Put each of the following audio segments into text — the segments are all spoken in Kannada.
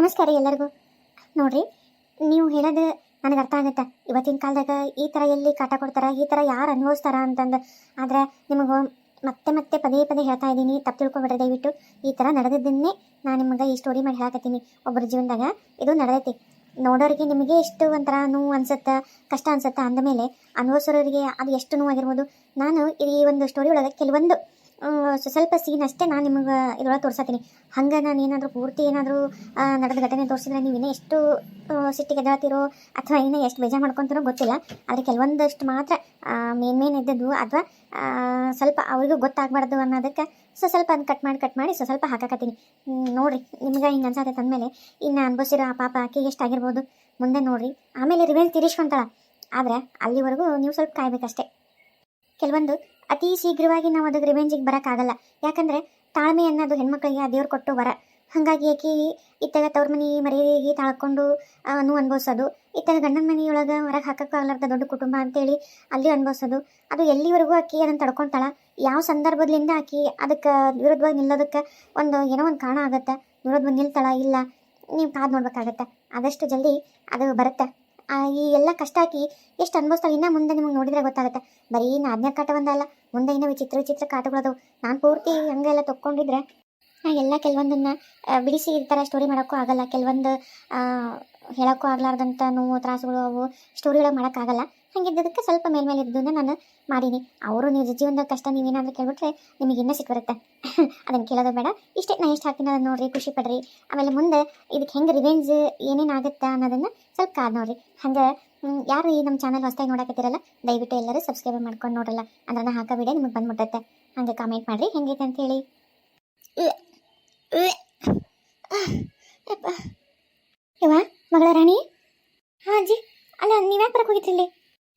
ನಮಸ್ಕಾರ ಎಲ್ಲರಿಗೂ. ನೋಡ್ರಿ, ನೀವು ಹೇಳೋದು ನನಗೆ ಅರ್ಥ ಆಗುತ್ತೆ. ಇವತ್ತಿನ ಕಾಲದಾಗ ಈ ಥರ ಎಲ್ಲಿ ಕಾಟ ಕೊಡ್ತಾರೆ, ಈ ಥರ ಯಾರು ಅನುಭವಿಸ್ತಾರ ಅಂತಂದು. ಆದರೆ ನಿಮಗೆ ಮತ್ತೆ ಮತ್ತೆ ಪದೇ ಪದೇ ಹೇಳ್ತಾ ಇದ್ದೀನಿ, ತಪ್ಪು ತಿಳ್ಕೊಬೇಡ ದಯವಿಟ್ಟು. ಈ ಥರ ನಡೆದಿದ್ದನ್ನೇ ನಾನು ನಿಮಗೆ ಈ ಸ್ಟೋರಿ ಮಾಡಿ ಹೇಳಕತ್ತೀನಿ. ಒಬ್ಬರ ಜೀವನದಾಗ ಇದು ನಡೆದೈತಿ. ನೋಡೋರಿಗೆ ನಿಮಗೆ ಎಷ್ಟು ಒಂಥರ ನೋವು ಅನ್ಸುತ್ತೆ, ಕಷ್ಟ ಅನ್ಸುತ್ತೆ ಅಂದಮೇಲೆ ಅನುಭವಿಸೋರಿಗೆ ಅದು ಎಷ್ಟು ನೋವಾಗಿರ್ಬೋದು. ನಾನು ಈ ಒಂದು ಸ್ಟೋರಿ ಒಳಗೆ ಕೆಲವೊಂದು ಸ್ವಲ್ಪ ಸೀನ್ ಅಷ್ಟೇ ನಾನು ನಿಮಗೆ ಇದ್ರೊಳಗೆ ತೋರ್ಸತ್ತೀನಿ ಹಂಗೆ ನಾನು ಏನಾದರೂ ಪೂರ್ತಿ ಏನಾದರೂ ನಡೆದ ಘಟನೆ ತೋರಿಸಿದ್ರೆ ನೀವು ಇನ್ನೂ ಎಷ್ಟು ಸಿಟ್ಟಿಗೆ ಎದ್ದಾಳ್ತಿರೋ ಅಥವಾ ಇನ್ನೂ ಎಷ್ಟು ಬೇಜಾರು ಮಾಡ್ಕೊತಿರೋ ಗೊತ್ತಿಲ್ಲ. ಆದರೆ ಕೆಲವೊಂದಷ್ಟು ಮಾತ್ರ ಮೇನ್ ಮೇನ್ ಇದ್ದದ್ದು ಅಥವಾ ಸ್ವಲ್ಪ ಅವ್ರಿಗೂ ಗೊತ್ತಾಗಬಾರ್ದು ಅನ್ನೋದಕ್ಕೆ ಸೊ, ಸ್ವಲ್ಪ ಅದು ಕಟ್ ಮಾಡಿ ಕಟ್ ಮಾಡಿ ಸೊ, ಸ್ವಲ್ಪ ಹಾಕಾಕತ್ತೀನಿ. ನೋಡಿರಿ ನಿಮ್ಗೆ ಹಿಂಗೆ ಅನ್ಸತ್ತೆ ಅಂದಮೇಲೆ ಇನ್ನು ಅನುಭವಿಸಿರೋ ಆ ಪಾಪ ಎಷ್ಟು ಆಗಿರ್ಬೋದು ಮುಂದೆ ನೋಡಿರಿ. ಆಮೇಲೆ ರಿವೆಂಜ್ ತೀರಿಸ್ಕೊಂತಾಳ. ಆದರೆ ಅಲ್ಲಿವರೆಗೂ ನೀವು ಸ್ವಲ್ಪ ಕಾಯ್ಬೇಕಷ್ಟೇ. ಕೆಲವೊಂದು ಅತಿ ಶೀಘ್ರವಾಗಿ ನಾವು ಅದಕ್ಕೆ ರಿವೆಂಜಿಗೆ ಬರೋಕ್ಕಾಗಲ್ಲ ಯಾಕಂದರೆ ತಾಳ್ಮೆ ಅನ್ನೋದು ಹೆಣ್ಮಕ್ಳಿಗೆ ಆ ದೇವ್ರು ಕೊಟ್ಟು ವರ. ಹಾಗಾಗಿ ಆಕಿ ಇತ್ತಾಗ ತವ್ರ ಮನೆ ಮರ್ಯಾದೆಗೆ ತಾಳ್ಕೊಂಡು ಅನ್ನು ಅನುಭವಿಸೋದು? ಇತ್ತಾಗ ಗಂಡನ ಮನೆಯೊಳಗೆ ಹೊರಗೆ ಹಾಕಕ್ಕಾಗಲಾರ್ದ ದೊಡ್ಡ ಕುಟುಂಬ ಅಂತೇಳಿ ಅಲ್ಲಿ ಅನ್ಭವಿಸೋದು. ಅದು ಎಲ್ಲಿವರೆಗೂ ಆಕಿ ಅದನ್ನು ತಡ್ಕೊತಾಳ? ಯಾವ ಸಂದರ್ಭದಿಂದ ಆಕಿ ಅದಕ್ಕೆ ವಿರುದ್ಧವಾಗಿ ನಿಲ್ಲೋದಕ್ಕೆ ಒಂದು ಏನೋ ಒಂದು ಕಾರಣ ಆಗುತ್ತೆ? ವಿರುದ್ಧವಾಗಿ ನಿಲ್ತಾಳ? ಇಲ್ಲ? ನೀವು ಕಾದು ನೋಡ್ಬೇಕಾಗತ್ತೆ? ಆದಷ್ಟು ಜಲ್ದಿ ಅದು ಬರುತ್ತೆ. ಈ ಎಲ್ಲ ಕಷ್ಟ ಹಾಕಿ ಎಷ್ಟು ಅನುಭವಿಸ್ತಾಳೆ? ಇನ್ನೂ ಮುಂದೆ ನಿಮಗೆ ನೋಡಿದ್ರೆ ಗೊತ್ತಾಗುತ್ತೆ. ಬರೀ ನಾದ್ನೇ ಕಾಟ ಒಂದಲ್ಲ, ಮುಂದೆ ಇನ್ನೂ ವಿಚಿತ್ರ ವಿಚಿತ್ರ ಕಾಟಗಳದವು. ನಾನು ಪೂರ್ತಿ ಹಂಗೆಲ್ಲ ತೊಗೊಂಡಿದ್ರೆ ಎಲ್ಲ ಕೆಲವೊಂದನ್ನ ಬಿಡಿಸಿ ಈ ಥರ ಸ್ಟೋರಿ ಮಾಡೋಕ್ಕೂ ಆಗಲ್ಲ. ಕೆಲವೊಂದು ಹೇಳೋಕ್ಕೂ ಆಗ್ಲಾರ್ದಂಥ ನೋವು, ತ್ರಾಸುಗಳು ಅವು ಸ್ಟೋರಿ ಒಳಗೆ ಮಾಡೋಕ್ಕಾಗಲ್ಲ ಹಂಗಿದ್ದದಕ್ಕೆ ಸ್ವಲ್ಪ ಮೇಲ್ಮೇಲೆ ಇದ್ದನ್ನ ನಾನು ಮಾಡೀನಿ. ಅವರು ನಿಜ ಜೀವನದ ಕಷ್ಟ ನೀವೇನಾದರೂ ಕೇಳ್ಬಿಟ್ರೆ ನಿಮಗೆ ಇನ್ನೂ ಸಿಟ್ಟು ಬರುತ್ತೆ. ಅದನ್ನು ಕೇಳೋದು ಬೇಡ. ಇಷ್ಟೇ ನಾನು ಎಷ್ಟು ಹಾಕಿನ ನೋಡ್ರಿ, ಖುಷಿ ಪಡ್ರಿ. ಆಮೇಲೆ ಮುಂದೆ ಇದಕ್ಕೆ ಹೆಂಗೆ ರಿವೆಂಜ್ ಏನೇನು ಆಗುತ್ತೆ ಅನ್ನೋದನ್ನು ಸ್ವಲ್ಪ ಕಾದು ನೋಡ್ರಿ. ಹಂಗೆ ಯಾರು ಈ ನಮ್ಮ ಚಾನಲ್ ಹೊಸ್ದಾಗಿ ನೋಡಕತ್ತಿರಲ್ಲ, ದಯವಿಟ್ಟು ಎಲ್ಲರೂ ಸಬ್ಸ್ಕ್ರೈಬ್ ಮಾಡ್ಕೊಂಡು ನೋಡಲ್ಲ ಅಂದ್ರೆ ನಾ ಹಾಕೋ ವಿಡಿಯೋ ನಿಮಗೆ ಬಂದ್ಬಿಟ್ಟೈತೆ. ಹಾಗೆ ಕಾಮೆಂಟ್ ಮಾಡಿರಿ. ಹೆಂಗೈತೆ ಅಂತ ಹೇಳಿ ಯವ್ವ ಮಗಳ ರಾಣಿ ಹಾಂ ಅಜ್ಜಿ ಅಲ್ಲ ನೀವ್ಯಾಕೆ ಬರಕ್ಕೆ ಹೋಗಿದ್ರಿ ಇಲ್ಲಿ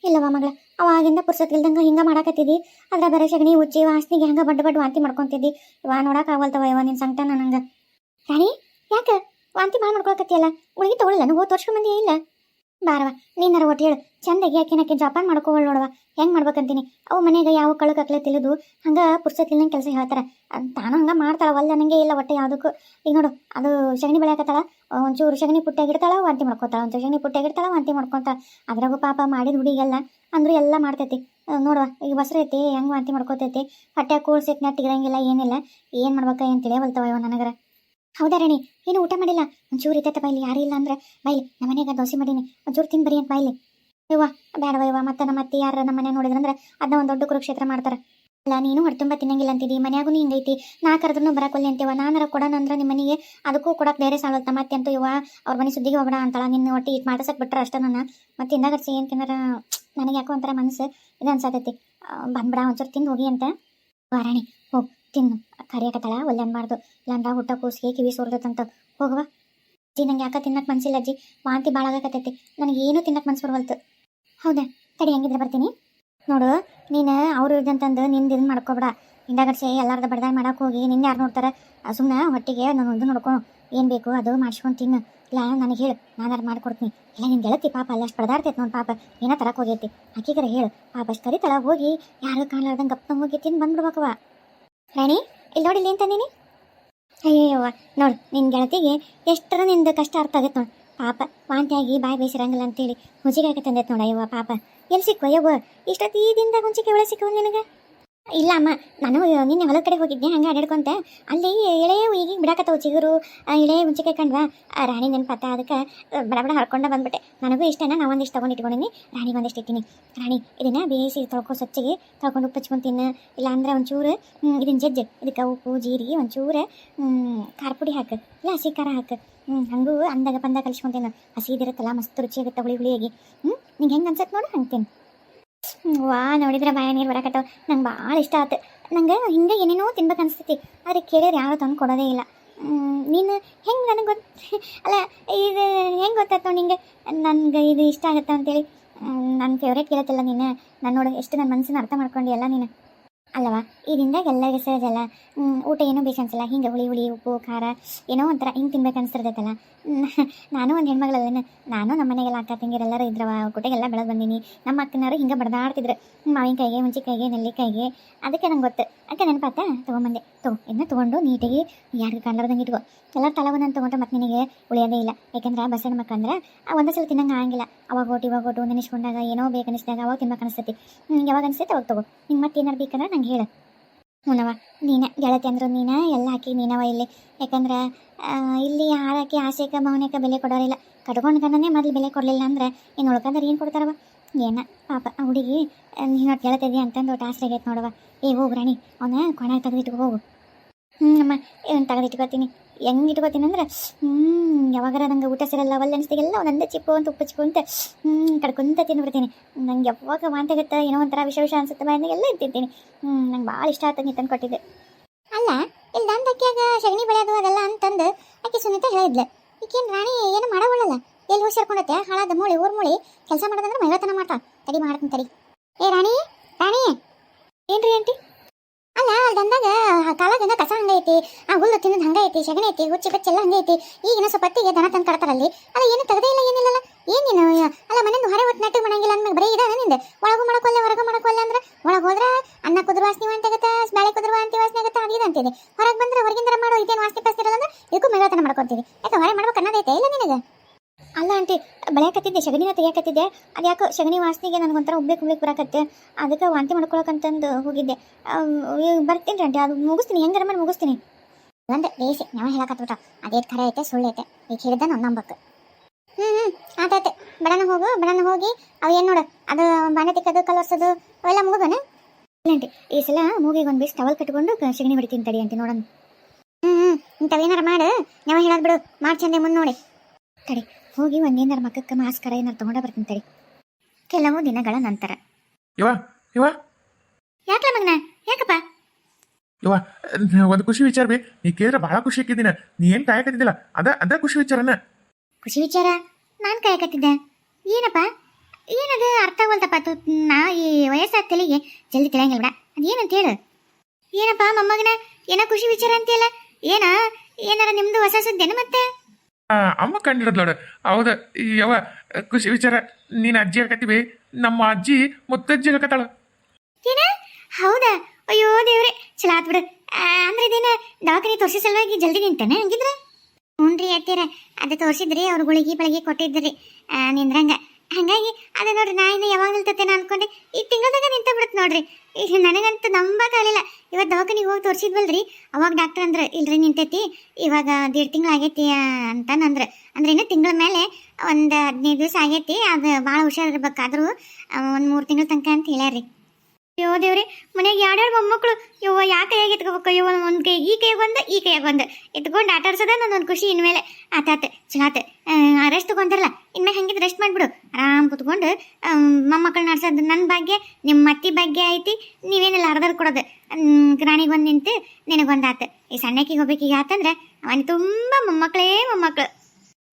ಇಲ್ಲವ್ವ ಮಗಳ ಅವಾಗಿಂದ ಹಿಂಗ ಮಾಡಾಕತ್ತಿದ್ದಿ ಅದ್ರ ಬರೀ ಸಗಣಿ ಉಚ್ಚಿ ವಾಸನಿಗೆ ಹೆಂಗ ಬಡ್ಡ ಬಡ್ಡ ವಾಂತಿ ಮಾಡ್ಕೊಂತಿದ್ದಿ ನೋಡಾಕ ನೋಡಕ್ಕಾಗಲ್ತವ ಇವ ನಿನ್ ಸಂಕಟ ನನಗೆ ರಾಣಿ, ಯಾಕ ವಾಂತಿ ಮಾಡಿ ಮಾಡ್ಕೊಳಕತ್ತಿಯಲ್ಲ? ಉಳಿಗೆ ತಗೊಳ್ಳಲ್ಲ ನೋ ತೋರ್ಸ್ಕೊಂಡ್ ಬಂದಿ ಇಲ್ಲ? ಬಾರವ ನೀನಾರ ಒಟ್ಟು ಹೇಳು. ಚಂದಾಗಿ ಆಕಿನಕ್ಕೆ ಜಪಾನ್ ಮಾಡ್ಕೋವಳು ನೋಡವ ಹೆಂಗ್ ಮಾಡ್ಬೇಕಂತೀನಿ? ಅವು ಮನೆಗೆ ಯಾವ ಕಳಕ್ ಕಕ್ಲೆ ತಿಳಿದು ಹಂಗೆ ಪುರ್ಸತ್ ಇಲ್ಲಂಗೆ ಕೆಲಸ ಹೇಳ್ತಾರ. ತಾನು ಹಂಗ ಮಾಡ್ತಾಳ ಒಲ್ಲ ನನಗೆ ಇಲ್ಲ ಒಟ್ಟೆ ಯಾವುದಕ್ಕೂ. ಈಗ ನೋಡು, ಅದು ಸಗಣಿ ಬೆಳೆಯಕತ್ತಾಳ, ಒಂಚೂರು ಸಗಣಿ ಪುಟ್ಟಾಗಿಡ್ತಾಳ ವಾಂತಿ ಮಾಡ್ಕೊತಾಳ. ಒಂಚೂರು ಸಗಣಿ ಪುಟ್ಟಾಗಿಡ್ತಾಳ ವಾಂತಿ ಮಾಡ್ಕೊತಾಳ. ಅದ್ರಾಗೂ ಪಾಪ ಮಾಡಿದ ಹುಡುಗಿಗೆಲ್ಲ ಅಂದ್ರೂ ಎಲ್ಲ ಮಾಡ್ತೈತಿ. ನೋಡುವ, ಈಗ ಬಸ್ರೈತಿ ಹೆಂಗೆ ವಾಂತಿ ಮಾಡ್ಕೋತೈತಿ? ಹೊಟ್ಟೆ ಕೂಡ್ಸೈತಿ ನೆಟ್ಟಿಗಿರಂಗಿಲ್ಲ ಏನಿಲ್ಲ. ಏನು ಮಾಡ್ಬೇಕ ಏನು ತಿಳಿಯವಲ್ತವ ಇವ ನನಗರ? ಹೌದಾ ರಾಣಿ, ಏನು ಊಟ ಮಾಡಿಲ್ಲ? ಒಂಚೂರು ಇತ್ತೈತೆ ಬೈಲಿ ಯಾರು ಇಲ್ಲ ಅಂದ್ರೆ. ಬೈಲಿ ನಮ್ಮ ಮನೆಗ ದೋಸೆ ಮಾಡೀನಿ. ಒಂಚೂರು ತಿನ್ ಬರೀ ಅಂತ ಬೈಲಿ ಇವ ಬೇಡವ ಇವ ಮತ್ತೆ ನಮ್ಮ ಅತ್ತಿ ಯಾರ ನಮ್ಮ ಮನೆ ನೋಡಿದ್ರಂದ್ರೆ ಅದನ್ನ ಒಂದು ದೊಡ್ಡ ಕುರುಕ್ಷೇತ್ರ ಮಾಡ್ತಾರೆ. ಅಲ್ಲ, ನೀನು ಹೊಟ್ಟೆ ತುಂಬ ತಿನ್ನಂಗಿಲ್ಲ ಅಂತಿದ್ದಿ ಮನ್ಯಾಗೂ ಹಿಂಗೈತಿ. ನಾ ಕರೆದ್ರೂ ಬರಕೊಲ್ಲಿ ಅಂತೀವ ನಾನಾರ ಕೊಡೋಣ ಅಂದ್ರೆ ನಿಮ್ಮ ಮನೆಗೆ ಅದಕ್ಕೂ ಕೊಡಕ್ಕೆ ಬೇರೆ ಸಾಲತ್ತ ಮತ್ತೆ ಅಂತೂ ಇವ ಅವ್ರ ಮನೆ ಸುದ್ದಿಗೆ ಹೋಗಬೇಡ ಅಂತಾಳ. ನಿನ್ನ ಒಟ್ಟು ಇಟ್ ಮಾಡ್ಸಕ್ ಬಿಟ್ರೆ ಅಷ್ಟೇ ನನ್ನ ಮತ್ತೆ ತಿಂದಾಗರ್ಸಿ ಏನು ತಿನ್ನಾರ? ನನಗೆ ಯಾಕೋ ಒಂಥರ ಮನಸ್ಸು ಇದು ಅನ್ಸತೈತಿ. ಬಂದ್ಬಿಡ, ಒಂಚೂರು ತಿಂದು ಹೋಗಿ ಅಂತ. ವಾರಾಣಿ ಹೋಗ್ ತಿನ್ನು. ಕರಿಯಾಕತ್ತಾಳ ಒಲ್ಲೆ ಅನ್ಬಾರ್ದು. ಇಲ್ಲಾಂದ್ರೆ ಹುಟ್ಟ ಕೂಸಿಗೆ ಕಿವಿ ಸೋರ್ತಂತ ಹೋಗುವ. ಅಜ್ಜಿ, ನಂಗೆ ಯಾಕೆ ತಿನ್ನಕ್ಕೆ ಮನಸ್ಸಿಲ್ಲ ಅಜ್ಜಿ. ವಾಂತಿ ಭಾಳ ಆಗಕತ್ತೈತಿ ನನಗೆ ಏನೂ ತಿನ್ನಕ್ಕೆ ಮನ್ಸು ಬರವಲ್ತು. ಹೌದಾ? ತಡಿ, ಹೆಂಗಿದ್ರೆ ಬರ್ತೀನಿ. ನೋಡು, ನೀನು ಅವ್ರು ಇದ್ದಂತಂದು ನಿಂದು ಇದನ್ನ ಮಾಡ್ಕೊಬೇಡ. ಹಿಂದಾಗಡ್ಸಿ ಎಲ್ಲಾರ್ದ ಬಡ್ದಾಯ ಮಾಡಕ್ಕೆ ಹೋಗಿ ನಿನ್ನ ಯಾರು ನೋಡ್ತಾರೆ? ಸುಮ್ಮನೆ ಹೊಟ್ಟಿಗೆ ನಾನು ಒಂದು ನೋಡ್ಕೊ. ಏನು ಬೇಕು ಅದು ಮಾಡಿಸ್ಕೊಂಡು ತಿನ್ನು. ಇಲ್ಲ, ನನಗೆ ಹೇಳು, ನಾನು ಮಾಡ್ಕೊಡ್ತೀನಿ. ಇಲ್ಲ ನಿನ್ನ ಗೆಳತಿ ಪಾಪ ಅಲ್ಲ ಅಷ್ಟು ಬಡ್ದಾಡ್ತೈತೆ ನೋಡಿ ಪಾಪ. ಏನೋ ತರಕ್ಕೆ ಹೋಗೈತಿ? ಆಕಿಗರ ಹೇಳು. ಪಾಪ ಅಷ್ಟು ಕರಿತಳ ಹೋಗಿ ಯಾರು ಕಾಣಲಾರ್ದಂಗೆ ಗಪ್ಪ ಹೋಗಿ ತಿಂದು ಬಂದ್ಬಿಡ್ಬೇಕವ ರಾಣಿ ಇಲ್ಲಿ ನೋಡಿ ಇಲ್ಲಿ ಅಂತಂದೀನಿ ಅಯ್ಯಯ್ಯವ್ವ, ನೋಡು ನಿನ್ನ ಗೆಳತಿಗೆ ಎಷ್ಟರ ನಿಂದು ಕಷ್ಟ ಅರ್ಥ ಆಗೈತೆ ನೋಡು. ಪಾಪ ವಾಂತಿಯಾಗಿ ಬಾಯಿ ಬೇಯಿಸಿರಂಗಿಲ್ಲ ಅಂತೇಳಿ ಹುಂಚಿಕಾಯಿ ತಂದೈತೆ ನೋಡ ಅಯ್ಯವ್ವ ಪಾಪ. ಎಲ್ಲಿ ಸಿಕ್ಕುವ ಯವ್ವ? ಇಷ್ಟೊತ್ತು ಈ ದಿನದಾಗ ಒಂಚಿಕೆ ಒಳಗೆ ಸಿಕ್ಕವು ನಿನಗೆ? ಇಲ್ಲ ಅಮ್ಮ, ನಾನು ನಿನ್ನೆ ಹೊಲದ ಕಡೆ ಹೋಗಿದ್ದೆ, ಹಂಗೆ ಅಡ್ಯಾಡ್ಕೊಂತ. ಅಲ್ಲಿ ಎಳೆ ಈಗ ಬಿಡಾಕತ್ತವು ಚಿಗುರು ಎಳೆ ಮುಂಚೆ ಕಂಡ್ವಾ? ರಾಣಿ ನೆನಪತ್ತ ಅದಕ್ಕೆ ಬಡ ಬಡ ಹರ್ಕೊಂಡ ಬಂದ್ಬಿಟ್ಟೆ. ನನಗೂ ಇಷ್ಟನ ನಾ ಒಂದಿಷ್ಟು ತೊಗೊಂಡು ಇಟ್ಕೊಂಡಿನಿ ರಾಣಿ ಒಂದಿಷ್ಟು ಇಟ್ಟಿನಿ. ರಾಣಿ, ಇದನ್ನ ಬೇಯಿಸಿ ತೊಳ್ಕೊ ಸ್ವಚ್ಛಗೆ, ತೊಳ್ಕೊಂಡು ಉಪ್ಪು ಹಚ್ಕೊಂಡು ತಿನ್ನು ಒಂಚೂರು ಇದನ್ನು ಜಜ್ಜು, ಇದಕ್ಕೆ ಉಪ್ಪು, ಜೀರಿಗೆ, ಒಂಚೂರು ಖಾರ ಪುಡಿ ಹಾಕು, ಇಲ್ಲ ಹಸಿ ಖಾರ ಹಾಕು ಹಂಗೂ ಅಂದಾಗ ಬಂದಾಗ ಬಂದ ಹಸಿ ಇದಿರುತ್ತಲ್ಲ, ಮಸ್ತ್ ರುಚಿಯಾಗುತ್ತೆ ಹುಳಿ ಹುಳಿಯಾಗಿ. ಹ್ಞೂ ನಿಂಗೆ ಹೆಂಗೆ ಅನ್ಸತ್ತೆ ನೋಡು, ಹಂಗೆ ತಿನ್ನು. ವಾ, ನೋಡಿದ್ರೆ ಬಾಯ, ನೀರು ಬರಕತ್ತವ ನಂಗೆ ಭಾಳ ಇಷ್ಟ ಆಯ್ತು ನಂಗೆ ಹಿಂಗೆ ಏನೇನೋ ತಿನ್ಬೇಕು ಅನಿಸ್ತೈತಿ. ಆದರೆ ಕೇಳಿದ್ರೆ ಯಾರು ತಂದು ಕೊಡೋದೇ ಇಲ್ಲ. ನೀನು ಹೆಂಗೆ ನನಗೆ ಗೊತ್ತು ಅಲ್ಲ, ಇದು ಹೆಂಗೆ ಗೊತ್ತಾಯ್ತು ನಿಂಗೆ? ನನಗೆ ಇದು ಇಷ್ಟ ಆಗುತ್ತೆ ಅಂತೇಳಿ. ನನ್ನ ಫೇವ್ರೇಟ್ ಕೇಳತ್ತಲ್ಲ ನೀನು. ನಾನು ನೋಡು ಎಷ್ಟು ನನ್ನ ಮನಸ್ಸನ್ನ ಅರ್ಥ ಮಾಡ್ಕೊಂಡು ಎಲ್ಲ ನೀನು. ಅಲ್ಲವಾ ಇದರಿಂದ ಎಲ್ಲರಿಗೆ ಸಹಜ ಊಟ ಏನೂ ಬೇಕು ಅನ್ಸಲ್ಲ. ಹಿಂಗೆ ಹುಳಿ ಹುಳಿ ಉಪ್ಪು, ಖಾರ, ಏನೋ ಒಂಥರ ಹಿಂಗೆ ತಿನ್ಬೇಕು ಅನ್ಸ್ತಿರ್ತೈತಲ್ಲ. ನಾನು ಒಂದು ಹೆಣ್ಮಗಳಲ್ಲೇನೆ ನಾನು ನಮ್ಮ ಮನೆಗೆಲ್ಲ ಅಕ್ಕ ತಂಗಿರೆಲ್ಲರೂ ಇದ್ರವ, ಕುಟೆಗೆಲ್ಲ ಬೆಳೆದು ಬಂದೀನಿ. ನಮ್ಮ ಅಕ್ಕನವರು ಹಿಂಗೆ ಬಡ್ದಾಡ್ತಿದ್ರು. ಕೈಗೆ ಹುಂಚಿಕಾಯಿಗೆ ನೆಲ್ಲಿಕಾಯಿಗೆ. ಅದಕ್ಕೆ ನಂಗೆ ಗೊತ್ತು. ಅಕ್ಕ ನೆನಪಾತ ತೊಗೊಂಬಂದೆ. ತಗೋ ಇದನ್ನ ತೊಗೊಂಡು ನೀಟಾಗಿ ಯಾರಿಗೆ ಕಾಣ್ಲಾರ್ದಂಗೆ ಇಟ್ಕೋ. ಎಲ್ಲ ತಲೆ ಒಂದೊಂದು ತೊಗೊಂಡ್ರೆ ಮತ್ತೆ ನಿನಗೆ ಉಳಿಯೋದೇ ಇಲ್ಲ. ಯಾಕಂದ್ರೆ ಬಸವಣ್ಣ ಮಕ್ಕಂದ್ರೆ ಒಂದು ಸಲ ತಿನ್ನಂಗೆ ಆಗಂಗಿಲ್ಲ. ಅವಾಗ ಓಟು, ಇವಾಗ ಓಟು, ನೆನೆಸ್ಕೊಂಡಾಗ ಏನೋ ಬೇಕು ಅನಿಸಿದಾಗ, ಅವಾಗ ತಿನ್ಬೇಕು ಅನಿಸ್ತೈತಿ. ನಿಂಗೆ ಯಾವಾಗ ಅನಿಸ್ತೈತೆ ಅವಾಗ ತಗೋ. ನಿಂಗೆ ಮತ್ತೆ ಏನಾರು ಬೇಕಂದ್ರೆ ನಂಗೆ ಹೇಳು. ಹ್ಞೂನವ ನೀನ, ಗೆಳತಿ ಅಂದ್ರು ನೀನ, ಎಲ್ಲ ಹಾಕಿ ನೀನವ ಇಲ್ಲಿ. ಯಾಕಂದ್ರೆ ಇಲ್ಲಿ ಹಾಳಾಕಿ ಆಸೆಕ ಮೌನಕ್ಕೆ ಬೆಲೆ ಕೊಡೋರಿಲ್ಲ. ಕಟ್ಕೊಂಡು ಕಣ್ಣನೇ ಮೊದಲು ಬೆಲೆ ಕೊಡಲಿಲ್ಲ ಅಂದ್ರೆ ಇನ್ನು ಉಳ್ಕಂದ್ರೆ ಏನು ಕೊಡ್ತಾರವ ಏನ, ಪಾಪ ಹುಡುಗಿ, ನೀನು ಗೆಳತಿದ್ದಿ ಅಂತಂದು ಆಗೈತೆ ನೋಡವ ಏ, ಹೋಗು ರಾಣಿ, ಅವನ ಕೊನೆ ತೆಗೆದಿಟ್ಟು ಹೋಗು. ಹ್ಞೂ ಅಮ್ಮ. ಏನು ಇಟ್ಕೋತೀನಿ. ಹೆಂಗೆ ಇಟ್ಕೋತೀನಿ ಅಂದ್ರೆ ಹ್ಞೂ ಯಾವಾಗಾರ ನಂಗೆ ಊಟ ಸಿರಲ್ಲ ಒಲ್ಲ ಅನಿಸ್ತಿಗೆಲ್ಲ ಒಂದೊಂದೇ ಚಿಪ್ಪು ಅಂತ ಉಪ್ಪು ಚಿಪ್ಪು ಅಂತ ಹ್ಞೂ ಕಡ್ಕೊಂತ ತಿಂದ್ಬಿಡ್ತೀನಿ ನಂಗೆ ಯಾವಾಗ ವಾಂತ ಆಗುತ್ತೆ ಏನೋ ಒಂಥರ ವಿಷ ವಿಷ ಅನ್ಸುತ್ತೆ ಎಲ್ಲ ತಿಂತೀನಿ. ಹ್ಞೂ ನಂಗೆ ಭಾಳ ಇಷ್ಟ ಆಯ್ತು ನೀ ತಂದು ಕೊಟ್ಟಿದ್ದೆ ಅಲ್ಲ ಇಲ್ಲಿ ದಂತ ಅಕ್ಕಿಯಾಗ ಸಗಣಿ ಬೆಳೆಯೋದು ಅದೆಲ್ಲ ಅಂತಂದು ಆಕೆ ಸುನೀತ ಹೇಳಿದ್ಲೆ. ಈಕೇನು ರಾಣಿ ಏನು ಮಾಡೋಳಲ್ಲ ಎಲ್ಲಿ ಹೋಗಿ ಸೇರ್ಕೊಂಡತ್ತೆ ಹಾಳಾದ ಮೂಳಿ, ಊರ್ ಮೂಳಿ. ಕೆಲಸ ಮಾಡೋದಂದ್ರೆ ಮೈವತನ ಮಾಡ್ತಾ ತಡಿ ಮಾಡ್ತೀನಿ ತಡಿ. ಏ, ರಾಣಿ ಏನ್ರಿ ಆಂಟಿ ಅಲ್ಲ ಅಲ್ಲಿ ದಂದಾಗ ಕಾಲದಿಂದ ಕಸ ಹಂಗೈತಿ ಆ ಹುಲ್ಲು ಸಗಣಿ ಐತಿ, ಹುಚ್ಚಿ ಬಚ್ಚಿ ಎಲ್ಲ ಹಂಗೈತಿ ಈಗಿನ ಸ್ವಲ್ಪ ಹೊತ್ತಿಗೆ ದನ ತಂದು ಕಡ್ತಾರಲ್ಲಿ ಅಲ್ಲ ಏನು ತೆಗದೇ ಇಲ್ಲ, ಏನಿಲ್ಲಲ್ಲ? ಏನೇನು ಅಲ್ಲ, ಮನೆಯಿಂದ ಹೊರ ಹೊತ್ತು ನೆಟ್ಟಿಗೆ ಮಾಡಂಗಿಲ್ಲ ಅಂದ್ಮೇಲೆ ಬರೀ ಇದಾನೆ ನಿಂದೆ? ಒಳಗೂ ಮಾಡಕೊಲ್ಲ, ಹೊರಗೂ ಮಾಡಕೊಲ್ಲ ಅಂದ್ರೆ? ಒಳಗೆ ಹೋದ್ರೆ ಅನ್ನ ಕುದ್ರ ವಾಸನೆ ಅಂತ ಆಗುತ್ತೆ ಬೇಳೆ ಕುದ್ರ ವಾಂತಿ ವಾಸನೆ ಆಗುತ್ತೆ ಅದು ಇದು ಅಂತಿದೆ. ಹೊರಗೆ ಬಂದ್ರೆ ಹೊರಗಿಂದ ಮಾಡೋ ಇದೇನು ವಾಸನೆ ಪಸ್ತಿರಲ್ಲ ಅಂದ್ರೆ ಇದಕ್ಕೂ ಮೇಲತನ ಮಾಡ್ಕೊತೀವಿ ಯಾಕೆ ಹೊರ ಮಾಡ್ಬೇಕು ಅನ್ನೋದೈತೆ ಇಲ್ಲ ನಿನಗೆ? ಅಲ್ಲ ಆಂಟಿ, ಬೆಳೆಯಕತ್ತಿದ್ದೆ ಸಗಣಿನ ತೆಗಿಯಕತ್ತಿದ್ದೆ ಅದು ಯಾಕೋ ಸಗಣಿ ವಾಸನೆಗೆ ನನಗೊಂಥರ ಉಬ್ಬೇಕು ಉಬ್ಬೇಕು ಬರಕತ್ತೆ. ಅದಕ್ಕೆ ವಾಂತಿ ಮಾಡ್ಕೊಳಕಂತಂದು ಹೋಗಿದ್ದೆ. ಬರ್ತೀನಿ ಆಂಟಿ, ಅದು ಮುಗಿಸ್ತೀನಿ, ಹೆಂಗಾರ ಮಾಡಿ ಮುಗಿಸ್ತೀನಿ. ಒಂದು ಬೇಸಿ ನಾವು ಹೇಳಕತ್ಬಿಟ್ಟ ಅದೇಟ್ ಖರೆ ಐತೆ ಸುಳ್ಳು ಐತೆ. ಈಗ ಹೇಳಿದ್ದ ನಾವು ಹ್ಮ್ ಹ್ಞೂ ಹ್ಞೂ ಆತೈತೆ. ಬಡನ ಹೋಗು ಬಡನ ಹೋಗಿ ಅವು ಏನು ನೋಡು? ಅದು ಬಾಂಡೆ ತಿಕ್ಕದು ಕಲರ್ಸೋದು ಅವೆಲ್ಲ ಮುಗಿದೋನೆ? ಇಲ್ಲಂಟಿ. ಈ ಸಲ ಮೂಗಿಗೆ ಒಂದು ಬೀಸ್ ಟವಲ್ ಕಟ್ಕೊಂಡು ಸೆಗಣಿ ಸಗಣಿ ಹೊಡಿತೀನಿ ತಡಿ ಅಂತ ನೋಡೋಣ. ಹ್ಞೂ ಹ್ಞೂ ಇಂಥವೇನಾರು ಮಾಡು. ನಾವು ಹೇಳೋದು ಬಿಡು. ಮಾಡಿ ಚಂದೆ ಮುಂದೆ ನೋಡಿ. ತಡಿ. ಹೋಗಿ ಒಂದೇನಾರ ಮಕ್ಕಕ್ಕೆ ಮಾಸ್ಕರ ಏನಾರು ತಗೊಂಡ ಬರ್ತೀನಿ ತಡಿ. ಕೆಲವು ದಿನಗಳ ನಂತರ. ಇವ ಇವ. ಯಾಕಲ ಮಗನ? ಯಾಕಪ್ಪ? ಇವ ಒಂದು ಖುಷಿ ವಿಚಾರ ಬಿ. ನೀ ಕೇಳಿದ್ರೆ ಬಹಳ ಖುಷಿ ಇಕ್ಕಿದ್ದೀನ ನೀ ಏನ್ ಕಾಯಕತ್ತಿದ್ದಿಲ್ಲ? ಅದ ಅದ ಖುಷಿ ವಿಚಾರನ. ಖುಷಿ ವಿಚಾರ? ನಾನು ಕಾಯಕತ್ತಿದ್ದೆ. ಏನಪ್ಪ? ಏನದು ಅರ್ಥ ಆಗೋಲ್ತಪ್ಪ ತು ನಾ ಈ ವಯಸ್ಸಾದ ತಲೆಗೆ ಜಲ್ದಿ ತಿಳಿಯಂಗಿಲ್ಲ ಬಿಡ ಅದೇನಂತ ಹೇಳು. ಏನಪ್ಪ ಮೊಮ್ಮಗನ? ಏನ ಖುಷಿ ವಿಚಾರ ಅಂತೀಯಲ್ಲ? ಏನ? ಏನಾರ ನಿಮ್ದು ಹೊಸ ಸುದ್ದೇನು ಮತ್ತೆ? ಅಮ್ಮ ಕಂಡಿರೋದ್ ನೋಡು. ಹೌದ. ಯವ ಖುಷಿ ವಿಚಾರ. ನೀನ್ ಅಜ್ಜಿ ಹೇಳ್ಕತ್ತೀವಿ ನಮ್ಮ ಅಜ್ಜಿ ಮುತ್ತಜ್ಜಿ ಹಾಕತ್ತಾಳ ಏನ? ಹೌದಾ? ಅಯ್ಯೋ ದೇವ್ರೆ, ಚಲೋ ಆತ್ ಬಿಡು. ಅಂದ್ರೆ ಇದೇನ ದವಾಖಾನೆ ತೋರಿಸಿ ಸಲುವಾಗಿ ಜಲ್ದಿ ನಿಂತಾನೆ ಹಂಗಿದ್ರ? ಹ್ಞೂನ್ರಿ ಅತ್ತೀರ ಅದು ತೋರಿಸಿದ್ರಿ ಅವ್ರ ಗುಳಿಗೆ ಬೆಳಗ್ಗೆ ಕೊಟ್ಟಿದ್ರಿ. ನಿಂದ್ರಂಗ. ಹಂಗಾಗಿ ಅದ ನೋಡ್ರಿ, ನಾ ಇನ್ನು ಯಾವಾಗ ನಿಲ್ತತ್ತೇನ ಅನ್ಕೊಂಡೆ. ಈ ತಿಂಗಳದಾಗ ನಿಂತ ಬಿಡುತ್ತೆ ನೋಡ್ರಿ. ಈಗ ನನಗಂತೂ ನಂಬಕ್ಕಾಗಲಿಲ್ಲ ಇವತ್ತು ದವಾಖಾನಿಗೆ ಹೋಗಿ ತೋರಿಸಿದ್ವಲ್ರಿ. ಅವಾಗ ಡಾಕ್ಟರ್ ಅಂದ್ರೆ, ಇಲ್ರಿ ನಿಂತೈತಿ. ಇವಾಗ ದೇಡ್ ತಿಂಗಳು ಆಗೈತಿ ಅಂತಂದ್ರೆ ಅಂದ್ರೆ. ಇನ್ನು ತಿಂಗಳ ಮೇಲೆ ಒಂದು ಹದಿನೈದು ದಿವಸ ಆಗೈತಿ. ಅದು ಭಾಳ ಹುಷಾರಿರ್ಬೇಕಾದ್ರೂ ಒಂದು ಮೂರು ತಿಂಗಳ ತನಕ ಅಂತ ಹೇಳ್ಯಾರಿ ಅಯ್ಯೋ ದೇವ್ರಿ ಮನೆಗೆ ಎರಡೆರಡು ಮೊಮ್ಮಕ್ಕಳು ಯವ್ವ ಯಾವ ಕೈಯಾಗಿ ಎತ್ಕೋಬೇಕು, ಯವ್ವ ಒಂದು ಕೈ ಈ ಕೈಗೆ ಒಂದು, ಈ ಕೈಯಾಗ ಒಂದು. ಎತ್ಕೊಂಡು ಆಟ ಆಡ್ಸೋದ ನನ್ನೊಂದು ಖುಷಿ ಇನ್ಮೇಲೆ. ಆತಾತ ಚಲಾತ ರೆಸ್ಟ್ ತಗೊಂತಾರಲ್ಲ, ಇನ್ಮೇಲೆ ಹಂಗಿದ್ ರೆಸ್ಟ್ ಮಾಡಿಬಿಡು. ಆರಾಮ್ ಕುತ್ಕೊಂಡು ಮೊಮ್ಮಕ್ಳು ನಡ್ಸೋದು ನನ್ನ ಭಾಗ್ಯ ನಿಮ್ಮ ಅತ್ತಿ ಭಾಗ್ಯ ಐತಿ ನೀವೇನೆಲ್ಲ ಅರ್ಧರ್ ಕೊಡೋದು. ರಾಣಿಗೊಂದು ನಿಂತು, ನಿನಗೊಂದು ಆತು. ಈ ಸಣ್ಣಕ್ಕಿಗೆ ಹೋಗ್ಬೇಕೀಗ ಆತಂದ್ರೆ, ಅವನಿಗೆ ತುಂಬ ಮೊಮ್ಮಕ್ಕಳೇ ಮೊಮ್ಮಕ್ಕಳು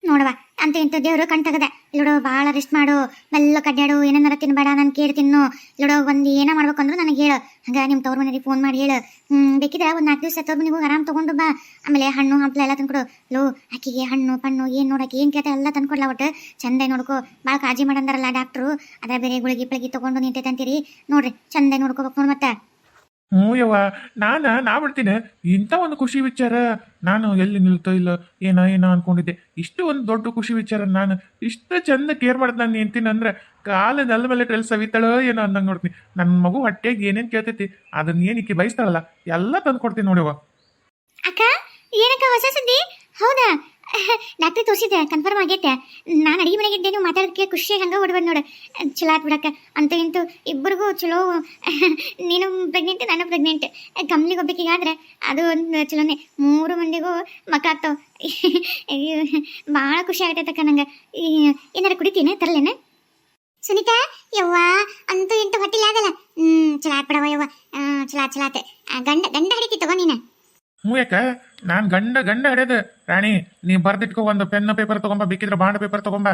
ನೋಡವ ಅಂತ ಇಂತ ದೇವ್ರು ಕಣ್ ತಗದ. ಇಲ್ಲೋಡು ರೆಸ್ಟ್ ಮಾಡು, ಮೆಲ್ಲ ಕಡ್ಡಾಡು ಏನಾರ ತಿನ್ಬೇಡ ನಾನು ಕೇಳಿ ತಿನ್ನು. ಇಲ್ಲೋಡು ಒಂದು ಏನೋ ಮಾಡ್ಬೇಕು ಅಂದ್ರೂ ನನಗೆ ಹೇಳು. ಹಂಗ ನಿಮ್ಮ ತವ್ರ ಮನೆಗೆ ಫೋನ್ ಮಾಡಿ ಹೇಳು. ಬೇಕಿದ್ರೆ ಒಂದು ನಾಲ್ಕು ದಿವಸ ತವ್ರ ಮನೆಗೆ ಆರಾಮ್ ತಗೊಂಡು ಬಾ. ಆಮೇಲೆ ಹಣ್ಣು, ಹಂಪ್ಲ ಎಲ್ಲ ತಂದ್ಕೊಡು ಲೋ ಆಕಿಗೆ ಹಣ್ಣು, ಪಣ್ಣು, ಏನು ನೋಡಕ್ಕೆ, ಏನ್ ಕೇಳ್ತಾ ಎಲ್ಲ ತಂದ್ಕೊಡ್ಲ ಒಟ್ಟು. ಚಂದ ನೋಡ್ಕೊ. ಬಾಳ ಕಾಳಜಿ ಮಾಡಂದಾರಲ್ಲ ಡಾಕ್ಟ್ರು. ಅದ್ರ ಬೇರೆ ಗುಳಿಗೆ ಪಿಳಗಿ ತಗೊಂಡು ನಿಂತೈತೆ ಅಂತೀರಿ ನೋಡ್ರಿ ಚಂದ ನೋಡ್ಕೋಬೇಕು ನೋಡ್ ಮತ್ತೆ. ಹ್ಞೂ ಯವ್ವ ನಾನ ನಾ ಬಿಡ್ತೀನಿ. ಇಂಥ ಒಂದು ಖುಷಿ ವಿಚಾರ ನಾನು ಎಲ್ಲಿ ನಿಲ್ತೋ ಇಲ್ಲ? ಏನೋ ಏನೋ ಅನ್ಕೊಂಡಿದ್ದೆ. ಇಷ್ಟು ಒಂದು ದೊಡ್ಡ ಖುಷಿ ವಿಚಾರ ನಾನು ಇಷ್ಟು ಚಂದ ಕೇರ್ ಮಾಡೋದು ನಾನು ನಿಂತೀನಿ ಅಂದ್ರೆ ಕಾಲ ನೆಲ ಮೇಲೆ ಟ್ರೆಲ್ ಸವಿತಾಳೋ ಏನೋ ಅಂದಂಗೆ ನೋಡ್ತೀನಿ. ನನ್ನ ಮಗು ಹೊಟ್ಟೆಗೆ ಏನೇನು ಕೇಳ್ತೈತಿ ಅದನ್ನ ಏನಕ್ಕೆ ಬಯಸ್ತಾಳಲ್ಲ, ಎಲ್ಲ ತಂದು ಕೊಡ್ತೀನಿ ನೋಡಿವ ಅಕ್ಕ, ಏನಕ್ಕ ಹೊಸ ಸುದ್ದಿ? ಹೌದಾ? ಡಾಕ್ಟ್ರಿ ತೋರಿಸಿದ್ದೆ ಕನ್ಫರ್ಮ್ ಆಗೈತೆ. ನಾನು ಅಡಿಗೆ ಮನೆಗೆ ಇದ್ದೆ ನೀವು ಮಾತಾಡೋದಕ್ಕೆ ಖುಷಿ ಹಂಗೆ ಹೊಡ್ಬಂದು ನೋಡು. ಚಲೋ ಆತ್ ಬಿಡಕ್ಕೆ. ಅಂತೂ ಇಂತೂ ಇಬ್ಬರಿಗೂ ಚಲೋ ನೀನು ಪ್ರೆಗ್ನೆಂಟ್ ನಾನು ಪ್ರೆಗ್ನೆಂಟ್ ಕಂಪ್ನಿಗೆ ಹೋಗ್ಬೇಕೀಗಾದ್ರೆ ಅದು ಒಂದು ಚಲೋನೇ ಮೂರು ಮಂದಿಗೂ ಮಕ್ಕಳಾಗ್ತಾವ ಭಾಳ ಖುಷಿ ಆಗತೈತಕ್ಕ ನಂಗೆ. ಏನಾರು ಕುಡಿತೀನಿ ತರಲೇನೆ? ಸುನೀತಾ ಯವ್ವ ಅಂತೂ ಇಂಟು ಹೊಟ್ಟಿಲ್ಲ ಆಗಲ್ಲ. ಹ್ಮ್ ಚಲೋ ಆತ್ ಬಿಡವ ಯವ್ವ. ಚಲೋ ಆತ್ ಚಲೋ ಆತ್. ಆ, ಗಂಡ ಗಂಡ ಹಿಡಿತಿ ತಗೋ ನೀನು. ಹ್ಞೂ ಯಾಕ? ನಾನು ಗಂಡ ಗಂಡ ಹಿಡಿಯೋದು. ರಾಣಿ, ನೀ ಬರ್ದಿಟ್ಕೋ ಒಂದು ಪೆನ್ ಪೇಪರ್ ತಗೊಂಬ ಬೇಕಿದ್ರೆ ಬಾಂಡ್ ಪೇಪರ್ ತಗೊಂಬ.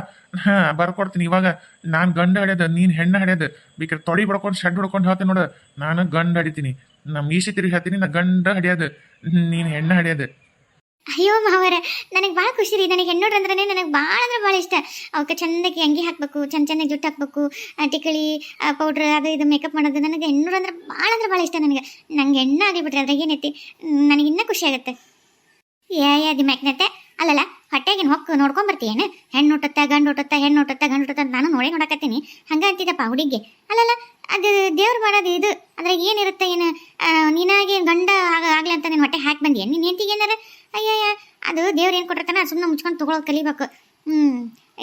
ಬರ್ಕೊಡ್ತೀನಿ ಇವಾಗ. ನಾನು ಗಂಡ ಹಿಡಿಯೋದು, ನೀನು ಹೆಣ್ಣು ಹಿಡಿಯೋದು. ಬೇಕಿದ್ರೆ ತೊಡಿ ಬಡ್ಕೊಂಡು, ಶಡ್ ಹಿಡ್ಕೊಂಡು ಹೇಳ್ತೀನಿ ನೋಡು. ನಾನು ಗಂಡ ಹಿಡಿತೀನಿ. ನಮ್ಮ ಈಶಿ ತಿರುಗಿ ಹೇಳ್ತೀನಿ, ನಾ ಗಂಡ ಹಿಡಿಯೋದು. ನೀನು ಹೆಣ್ಣು ಹಿಡಿಯೋದು. ಅಯ್ಯೋ ಮಾವರ, ನನಗೆ ಭಾಳ ಖುಷಿ ರೀ. ನನಗೆ ಹೆಣ್ಣೋಡ್ರು ಅಂದ್ರೆ ನನಗೆ ಭಾಳ ಅಂದ್ರೆ ಭಾಳ ಇಷ್ಟ. ಅವಕ್ಕೆ ಚಂದಕ್ಕೆ ಅಂಗಿ ಹಾಕಬೇಕು, ಚಂದ ಚೆನ್ನಾಗಿ ಜುಟ್ಟು ಹಾಕ್ಬೇಕು ಟಿಕಳಿ ಪೌಡ್ರ್ ಅದು ಇದು ಮೇಕಪ್ ಮಾಡೋದು ನನಗೆ ಹೆಣ್ಣೋರು ಅಂದ್ರೆ ಭಾಳ ಅಂದ್ರೆ ಭಾಳ ಇಷ್ಟ ನನಗೆ. ನಂಗೆ ಹೆಣ್ಣು ಆಗಿಬಿಟ್ರೆ ಅದ್ರಾಗ ಏನೈತಿ ನನಗೆ ಇನ್ನೂ ಖುಷಿ ಆಗುತ್ತೆ. ಏ ಅದು ಮ್ಯಾಕ್ನತ್ತೆ ಅಲ್ಲಲ್ಲ, ಹೊಟ್ಟೆಗಿನ ಹೊಕ್ಕು ನೋಡ್ಕೊಂಬರ್ತಿ ಏನು ಹೆಣ್ಣು ಹುಟ್ಟುತ್ತ, ಗಂಡು ಹುಟ್ಟುತ್ತ, ಹೆಣ್ಣು ಹುಟ್ಟುತ್ತ, ಗಂಡು ಹುಟ್ಟುತ್ತ ನಾನು ನೋಡೇ ನೋಡಕತ್ತೀನಿ. ಹಂಗೆ ಅಂತಿದ್ದಪ್ಪ ಹುಡುಗಿಗೆ? ಅಲ್ಲಲ್ಲ, ಅದು ದೇವ್ರು ಮಾಡೋದು ಇದು. ಅದ್ರಾಗ ಏನಿರುತ್ತೆ ಏನು? ನೀನಾಗಿ ನೀನಾಗೆ ಗಂಡ ಆಗ- ಆಗ್ಲಿ ಅಂತ ನೀನು ಹೊಟ್ಟೆ ಹಾಕಿ ಬಂದಿಯ? ನಿನ್ನ ಹೆಂಡತಿಗೆ ಏನಾರ? ಅಯ್ಯಯ್ಯ, ಅದು ದೇವ್ರು ಏನು ಕೊಟ್ಟಿರ್ತಾನ ಸುಮ್ಮನೆ ಮುಚ್ಕೊಂಡು ತೊಗೊಳೋದು ಕಲಿಬೇಕು. ಹ್ಞೂ